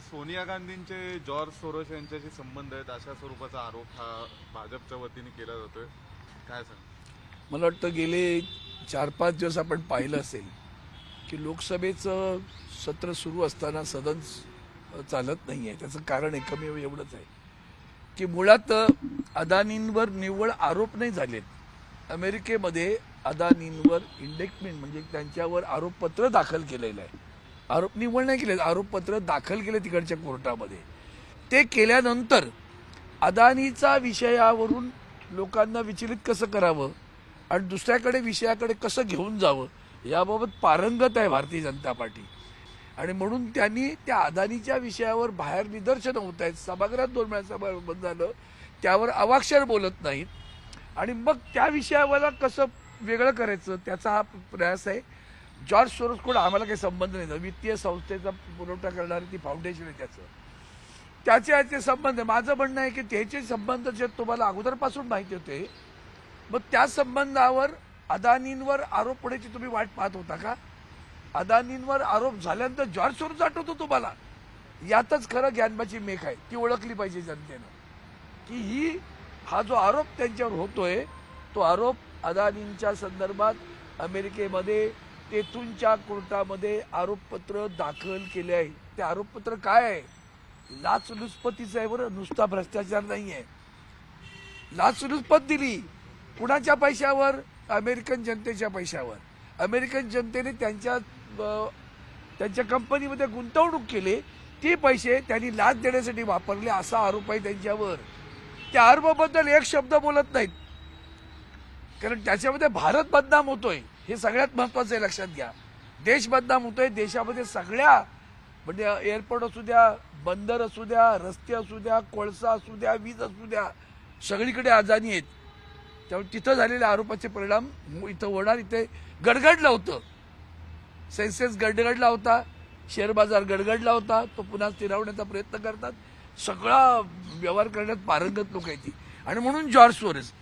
तर सोनिया गांधींचे George Soros यांच्याशी संबंध आहेत अशा स्वरूपाचा आरोप हा भाजपच्या वतीने केला जातोय. काय सांग? मला वाटतं गेले चार पाच दिवस आपण पाहिलं असेल की लोकसभेचं सत्र सुरू असताना सदन चालत नाही आहे त्याचं कारण एकमेव एवढंच आहे की मुळात अदानींवर निव्वळ आरोप नाही झालेत. अमेरिकेमध्ये अदानींवर इंडेक्टमेंट म्हणजे त्यांच्यावर आरोपपत्र दाखल केलेलं आहे. आरोप निवड नाही केले आरोपपत्र दाखल केले तिकडच्या कोर्टामध्ये. ते केल्यानंतर अदानीचा विषयावरून लोकांना विचलित कसं करावं आणि दुसऱ्याकडे विषयाकडे कसं घेऊन जावं याबाबत पारंगत आहे भारतीय जनता पार्टी. आणि म्हणून त्यांनी त्या अदानीच्या विषयावर बाहेर निदर्शनं होत आहेत. सभागृहात दोन वेळा सभा बंद झालं. त्यावर अवाक्षर बोलत नाहीत. आणि मग त्या विषयावर कसं वेगळं करायचं? त्याचा हा प्रयास आहे. जॉर्ज सोरोस कोण? आम्हाला काही संबंध नाही. वित्तीय संस्थेचा पुरवठा करणारी ती फाउंडेशन आहे त्याचं. त्याचे याचे संबंध आहे. माझं म्हणणं आहे की त्याचे संबंध जे तुम्हाला अगोदरपासून माहिती होते मग त्या संबंधावर अदानींवर आरोप पडायची तुम्ही वाट पाहत होता का? अदानींवर आरोप झाल्यानंतर जॉर्ज सोरोस आठवतो तुम्हाला? यातच खरं ज्ञानबाची मेख आहे. ती ओळखली पाहिजे जनतेनं. की ही हा जो आरोप त्यांच्यावर होतोय तो आरोप अदानींच्या संदर्भात अमेरिकेमध्ये तेथूनच्या कोर्टामध्ये आरोपपत्र दाखल केले आहे. ते आरोपपत्र काय आहे? लाचलुचपतीचं आहे बरं नुसता भ्रष्टाचार नाही आहे लाचलुचपत दिली. कुणाच्या पैशावर? अमेरिकन जनतेच्या पैशावर. अमेरिकन जनतेने त्यांच्या त्यांच्या कंपनीमध्ये गुंतवणूक केली. ते पैसे त्यांनी लाच देण्यासाठी वापरले असा आरोप आहे त्यांच्यावर. त्या आरोपाबद्दल एक शब्द बोलत नाहीत. कारण त्याच्यामध्ये भारत बदनाम होतोय. हे सगळ्यात महत्वाचं आहे लक्षात घ्या. देश बदनाम होतोय देशामध्ये सगळ्या म्हणजे एअरपोर्ट असू द्या बंदर असू द्या रस्ते असू द्या कोळसा असू द्या वीज असू द्या सगळीकडे आजानी आहेत. त्यामुळे तिथं झालेल्या आरोपाचे परिणाम इथं होणार इथे गडगडलं होतं. सेन्सेस गडगडला होता शेअर बाजार गडगडला होता तो पुन्हा स्थिरावण्याचा प्रयत्न करतात. सगळा व्यवहार करण्यात पारंगत लोक आहेत आणि म्हणून जॉर्ज सोरेस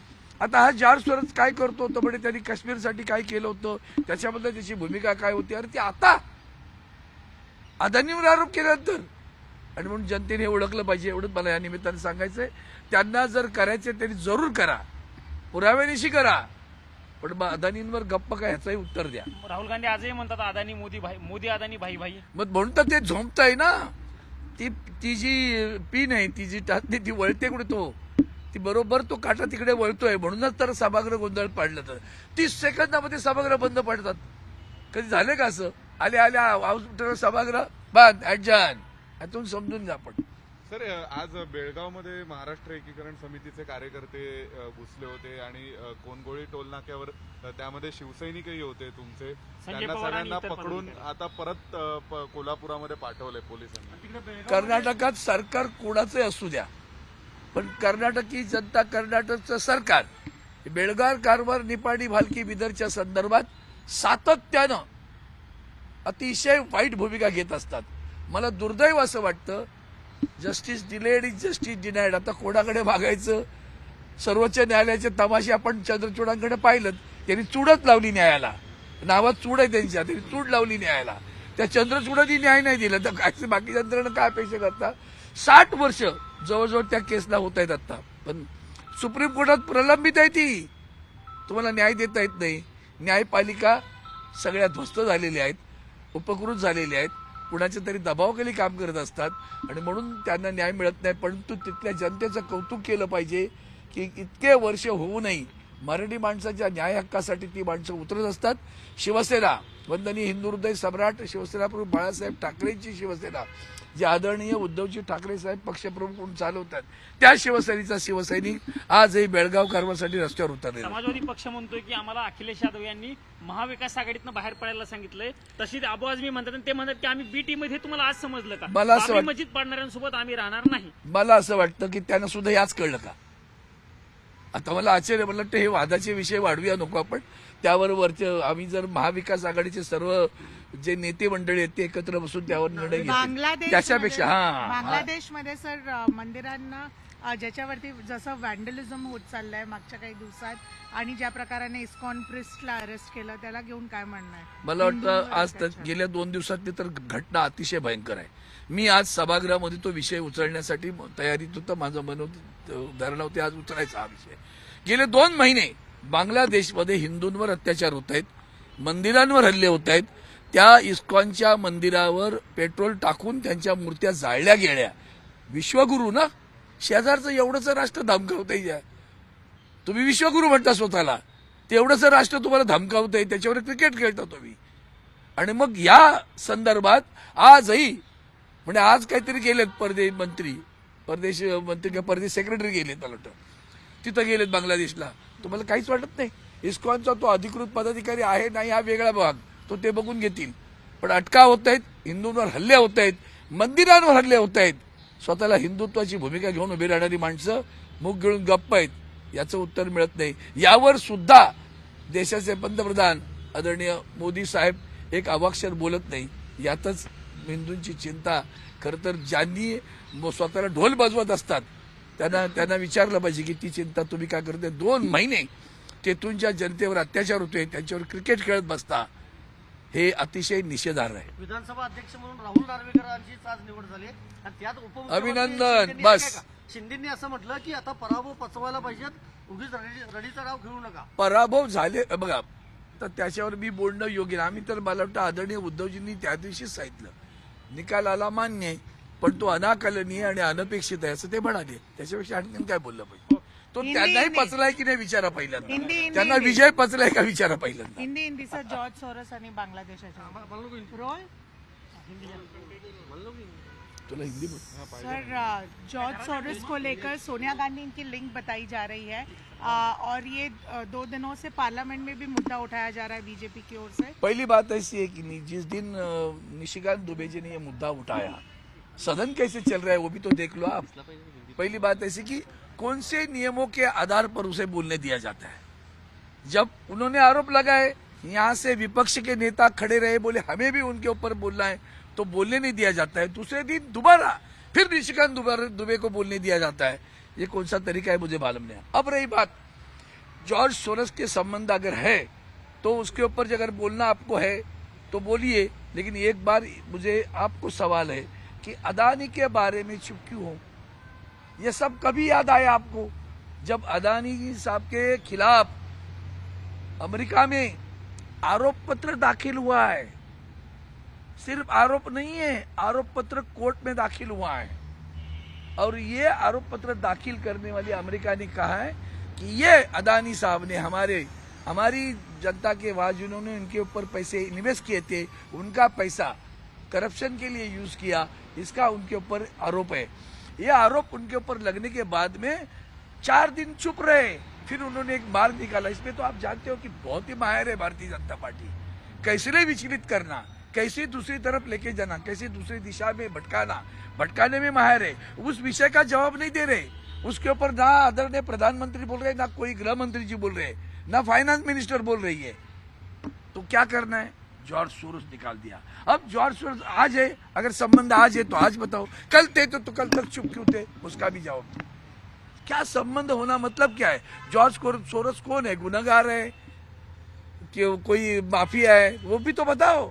आता हा जॉर्ज सोरेस काय करतो होतं म्हणजे त्यांनी काश्मीरसाठी काय केलं होतं? त्याच्याबद्दल त्याची भूमिका काय होती? अरे ती आता अदानीवर आरोप केल्यानंतर. आणि म्हणून जनतेने हे ओळखलं पाहिजे एवढंच मला या निमित्ताने सांगायचंय. त्यांना जर करायचे त्यांनी जरूर करा. पुराव्यानिशी करा. पण मग अदानींवर गप्प काय ह्याचंही उत्तर द्या. राहुल गांधी आजही म्हणतात अदानी मोदी भाई मोदी अदानी भाई भाई मग म्हणून तर ते झोंबत आहे ना. ती ती जी पिन आहे ती जी टाचणी ती वळते कुठे तो? ती बरोबर तो काटा तिकडे वळतोय म्हणूनच तर सभागृह गोंधळ पाडलं तर. तीस सेकंदामध्ये सभागृह बंद पडतात. कधी झाले का असं? आले आले हाऊस सभागृह बंद ऍडजन यातून समजून घ्या आपण. सर आज बेळगावमध्ये महाराष्ट्र एकीकरण समितीचे कार्यकर्ते घुसले होते आणि अ, कोनगोळी टोल नाक्यावर त्यामध्ये शिवसैनिकही होते तुमचे. त्यांना सगळ्यांना पकडून. आता परत कोल्हापुरामध्ये पाठवलंय पोलिसांनी. कर्नाटकात सरकार कोणाचंही असू द्या. पण कर्नाटकी जनता कर्नाटकचं सरकार बेळगार बेळगाव कारवार निपाणी भालकी बिदरच्या संदर्भात सातत्यानं अतिशय वाईट भूमिका घेत असतात. मला दुर्दैव असं वाटतं justice delayed is justice denied आता कोणाकडे मागायचं सर्वोच्च न्यायालयाचे तमाशे आपण चंद्रचूडांकडे पाहिलं त्यांनी चूडच लावली न्यायाला. नावात चूड आहे त्यांच्या. त्यांनी चूड लावली न्यायाला. त्या चंद्रचूडांनी न्याय नाही दिला. तर काय बाकी यंत्रणा काय अपेक्षा करता? साठ वर्ष जवळजवळ त्या केसला होत आहेत आता. पण सुप्रीम कोर्टात प्रलंबित आहे ती. तुम्हाला न्याय देता येत नाही. न्यायपालिका सगळ्या ध्वस्त झालेल्या आहेत उपकृत झालेल्या आहेत. कुणाच्या तरी दबावाखाली काम करत असतात. आणि म्हणून त्यांना न्याय मिळत नाही. परंतु तिथल्या जनतेचं कौतुक केलं पाहिजे की इतके वर्ष होऊ नये. मराठी माणसाच्या न्याय हक्कासाठी ती माणसं उतरत असतात. शिवसेना वंदनीय हिंदू हृदय सम्राट शिवसेना प्रमुख बाळासाहेब ठाकरेंची शिवसेना. जे आदरणीय उद्धवजी ठाकरे साहेब पक्षप्रमुख म्हणून चालवतात. त्या शिवसेनेचा शिवसैनिक आजही बेळगाव कारवासाठी रस्त्यावर उतरलेला आहे. समाजवादी पक्ष म्हणतोय की आम्हाला अखिलेश यादव यांनी महाविकास आघाडीतनं बाहेर पडायला सांगितलंय. तशी अबू आझमी म्हणतात ते म्हणतात की आम्ही बीटी मध्ये तुम्हाला आज समजलं का? मला असं मस्जिद पाडणाऱ्यांसोबत आम्ही राहणार नाही. मला असं वाटतं की त्यांना सुद्धा याच कळलं का? आता मला आश्चर्य मला वाटतं हे वादाचे विषय वाढवूया नको आपण. त्यावर वरचे आम्ही जर महाविकास आघाडीचे सर्व जे नेते मंडळी आहेत ते एकत्र बसून त्यावर निर्णय घेतील. त्याच्यापेक्षा हा बांगलादेशमध्ये सर मंदिरांना ज्याच्यावरती जसं वॅन्डलिझम होत चाललंय मागच्या काही दिवसात आणि ज्या प्रकाराने इस्कॉन प्रिस्टला अरेस्ट केलं त्याला घेऊन काय म्हणणं आहे मला वाटतं आज. गेल्या दोन दिवसातली तर घटना अतिशय भयंकर आहे. मी आज सभागृहामध्ये तो विषय उचलण्यासाठी तयारीत होतं. माझं मन उदाहरण होते आज उचलायचा हा विषय. गेले दोन महिने बांगलादेशमध्ये हिंदूंवर अत्याचार होत आहेत मंदिरांवर हल्ले होत आहेत. त्या इस्कॉनच्या मंदिरावर पेट्रोल टाकून त्यांच्या मूर्त्या जाळल्या गेल्या. विश्वगुरू ना? शेजारचं एवढंच राष्ट्र धमकावतंय या. तुम्ही विश्वगुरू म्हणता स्वतःला. तेवढंच राष्ट्र तुम्हाला धमकावतंय त्याच्यावर क्रिकेट खेळता तुम्ही. आणि मग या संदर्भात आजही म्हणजे आज काहीतरी गेलेत परदेश मंत्री परदेश मंत्री किंवा परदेश सेक्रेटरी गेलेत मला वाटतं. तिथं गेलेत बांगलादेशला. तुम्हाला काहीच वाटत नाही. इस्कॉनचा तो अधिकृत पदाधिकारी आहे नाही हा वेगळा भाग. तो ते बघून घेतील. पण अटका होत आहेत हिंदूंवर हल्ले होत आहेत मंदिरांवर हल्ले होत आहेत. स्वतःला हिंदुत्वाची भूमिका घेऊन उभी राहणारी माणसं मुख गिळून गप्प आहेत याचं उत्तर मिळत नाही. यावर सुद्धा देशाचे पंतप्रधान आदरणीय मोदी साहेब एक अवाक्षर बोलत नाही. यातच हिंदूंची चिंता. खरं तर ज्यांनी म- स्वतःला ढोल बाजवत असतात त्यांना त्यांना विचारलं पाहिजे की ती चिंता तुम्ही काय करते दोन महिने तेथूनच्या जनतेवर अत्याचार होतोय त्यांच्यावर क्रिकेट खेळत बसता. हे अतिशय निषेधार्ह आहे. विधानसभा अध्यक्ष म्हणून राहुल नार्वेकरांचीच आज निवड झाली आणि त्यात उपमुख्यमंत्री अभिनंदन, बस. शिंदेंनी असं म्हटलं की आता पराभव पचवायला पाहिजेत. उगीच रडी- रडीचा डाव खेळू नका. पराभव झाले बघा तर त्याच्यावर मी बोलणं योग्य नाही. आम्ही तर मला वाटतं आदरणीय उद्धवजींनी त्या दिवशीच सांगितलं निकाल आला मान्य आहे पण तो अनाकलनीय आणि अनपेक्षित आहे असं ते म्हणाले. त्याच्यापेक्षा आणखीन काय बोललं पाहिजे? तो हिंदी- त्यांनाही हिंदी. पचलाय की नाही विचारा हिंदी- पहिल्यांदा. हिंदी- त्यांना विजय पचलाय का विचारा पहिल्यांदा? हिंदी हिंदीचा जॉर्ज सोरस आणि बांगलादेशाच्या रोल तुला हिंदी सर जॉर्ज सोरस को लेकर सोनिया गांधी की लिंक बताई जा रही है। अ, और ये दो दिनों से पार्लियामेंट में भी मुद्दा उठाया जा रहा है बीजेपी की ओर से। पहली बात ऐसी है कि जिस दिन निशिकांत दुबे जी ने ये मुद्दा उठाया सदन कैसे चल रहा है वो भी तो देख लो आप। पहली बात ऐसी कि कौन से नियमों के आधार पर उसे बोलने दिया जाता है? जब उन्होंने आरोप लगाए, यहाँ से विपक्ष के नेता खड़े रहे, बोले, हमें भी उनके ऊपर बोलना है तो बोलने नहीं दिया जाता है। दूसरे दिन दोबारा, फिर निशिकांत दुबे दुबे को बोलने दिया जाता है। ये कौन सा तरीका है, मुझे मालूम नहीं। अब रही बात, जॉर्ज सोरस के संबंध अगर है तो उसके ऊपर अगर बोलना आपको है तो बोलिए। लेकिन एक बार मुझे आपको सवाल है कि अदानी के बारे में चुप क्यों हो? ये सब कभी याद आया आपको? जब अदानी साहब के खिलाफ अमेरिका में आरोप पत्र दाखिल हुआ है, सिर्फ़ आरोप नहीं है, आरोप पत्र कोर्ट में दाखिल हुआ है। और ये आरोप पत्र दाखिल करने वाली अमेरिका ने कहा है कि ये अदानी साहब ने हमारे, हमारी जनता के बाद जिन्होंने उनके ऊपर पैसे इन्वेस्ट किए थे, उनका पैसा करप्शन के लिए यूज़ किया, इसका उनके ऊपर आरोप है। ये आरोप उनके ऊपर लगने के बाद में चार दिन चुप रहे, फिर उन्होंने एक मार्ग निकाला। इसमें तो आप जानते हो कि बहुत ही माहिर है भारतीय जनता पार्टी। कैसे विचलित करना, कैसे दूसरी तरफ़ लेके जाना, कैसे दूसरी दिशा में भटकाना, भटकाने में माहिर है। उस विषय का जवाब नहीं दे रहे। उसके ऊपर ना आदरणीय प्रधानमंत्री बोल रहे, ना कोई गृह मंत्री जी बोल रहे, ना फाइनेंस मिनिस्टर बोल रही है। तो क्या करना है? जॉर्ज सोरोस निकाल दिया। अब जॉर्ज सोरोस आज है अगर संबंध आज है तो आज बताओ। कल थे तो, तो कल तक चुप क्यों थे? उसका भी जवाब क्या संबंध होना मतलब क्या है? जॉर्ज सोरोस कौन है? गुनागार है? कि कोई माफिया है? वो भी तो बताओ।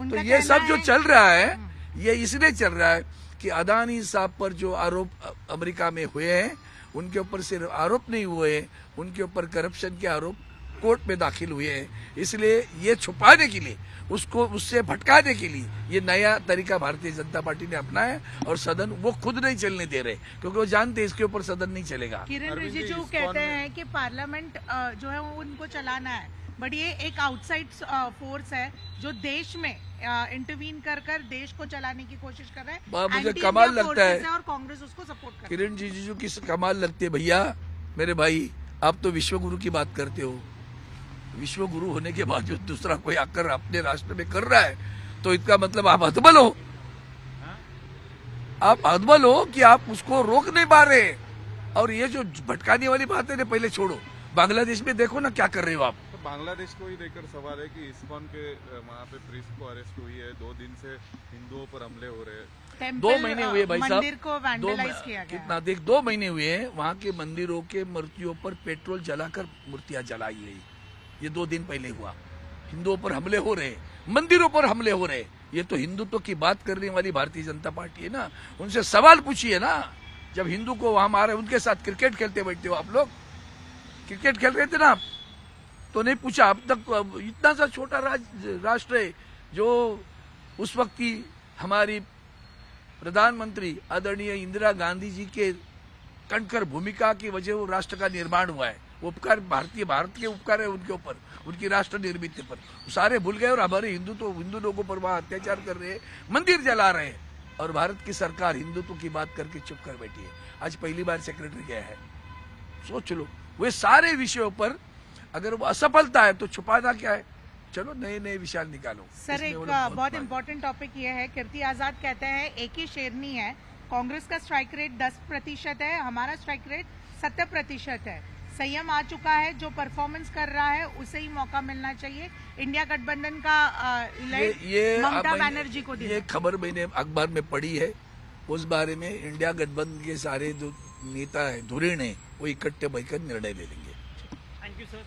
तो ये सब जो चल रहा है ये इसलिए चल रहा है कि अदानी साहब पर जो आरोप अमेरिका में हुए हैं उनके ऊपर सिर्फ़ आरोप नहीं हुए उनके ऊपर करप्शन के आरोप कोर्ट में दाखिल हुए हैं। इसलिए ये छुपाने के लिए उसको उससे भटकाने के लिए ये नया तरीका भारतीय जनता पार्टी ने अपनाया और सदन वो खुद नहीं चलने दे रहे क्योंकि वो जानते हैं इसके ऊपर सदन नहीं चलेगा। किरण रिजिजू कहते हैं? कि पार्लियामेंट जो है वो उनको चलाना है। बट ये एक आउटसाइड फोर्स है जो देश में इंटरवीन कर कर देश को चलाने की कोशिश कर रहा है। मुझे कमाल लगता है। और कांग्रेस उसको सपोर्ट कर किरण रिजिजू की कमाल लगती है। भैया मेरे भाई आप तो विश्व गुरु की बात करते हो। विश्वगुरु होने के बावजूद दूसरा कोई आकर अपने राष्ट्र में कर रहा है तो इसका मतलब आप हतबल हो। आप हतबल हो कि आप उसको रोक नहीं पा रहे। और ये जो भटकाने वाली बात है ना पहले छोड़ो। बांग्लादेश में देखो ना क्या कर रहे हो आप। बांग्लादेश को ही लेकर सवाल है कि इस्कॉन के वहाँ पे प्रिस्ट को अरेस्ट हुई है। दो दिन से हिंदुओं पर हमले हो रहे हैं। दो महीने हुए भाई साहब। मंदिर को दो वैंडलाइज किया गया। कितना देख दो महीने हुए हैं वहाँ के मंदिरों के मूर्तियों पर पेट्रोल जलाकर मूर्तियाँ जलाई गई। ये दो दिन पहले हुआ। हिंदुओं पर हमले हो रहे, मंदिरों पर हमले हो रहे। ये तो हिंदुत्व की बात करने वाली भारतीय जनता पार्टी है ना। उनसे सवाल पूछिए ना। जब हिंदू को वहाँ मारे, उनके साथ क्रिकेट खेलते बैठते हो आप लोग। क्रिकेट खेल रहे थे ना आप? तो नहीं पूछा, अब तक इतना सा छोटा राष्ट्र है जो उस वक्त की हमारी प्रधानमंत्री आदरणीय इंदिरा गांधी जी के कणकर भूमिका की वजह राष्ट्र का निर्माण हुआ है। उपकार भारतीय भारत के उपकार है उनके ऊपर उनकी राष्ट्र निर्मित पर। सारे भूल गए और हमारे हिंदू तो हिंदू लोगों पर वहाँ अत्याचार कर रहे हैं मंदिर जला रहे हैं। और भारत की सरकार हिंदुत्व की बात करके चुप कर बैठी है। आज पहली बार सेक्रेटरी गया है। सोच लो वे सारे विषयों पर अगर वो असफलता है तो छुपाना क्या है? चलो नए नए विचार निकालो। सर एक बहुत इम्पोर्टेंट टॉपिक ये है। कीर्ति आज़ाद कहते हैं एक ही शेरनी है। कांग्रेस का स्ट्राइक रेट 10 प्रतिशत है हमारा स्ट्राइक रेट 70 प्रतिशत है। संयम आ चुका है जो परफॉर्मेंस कर रहा है उसे ही मौका मिलना चाहिए। इंडिया गठबंधन का ये ये ममता बनर्जी को ये खबर मैंने अखबार में पढ़ी है। उस बारे में इंडिया गठबंधन के सारे जो नेता है धुरीण है वो इकट्ठे बैठकर निर्णय ले लेंगे। Thank you sir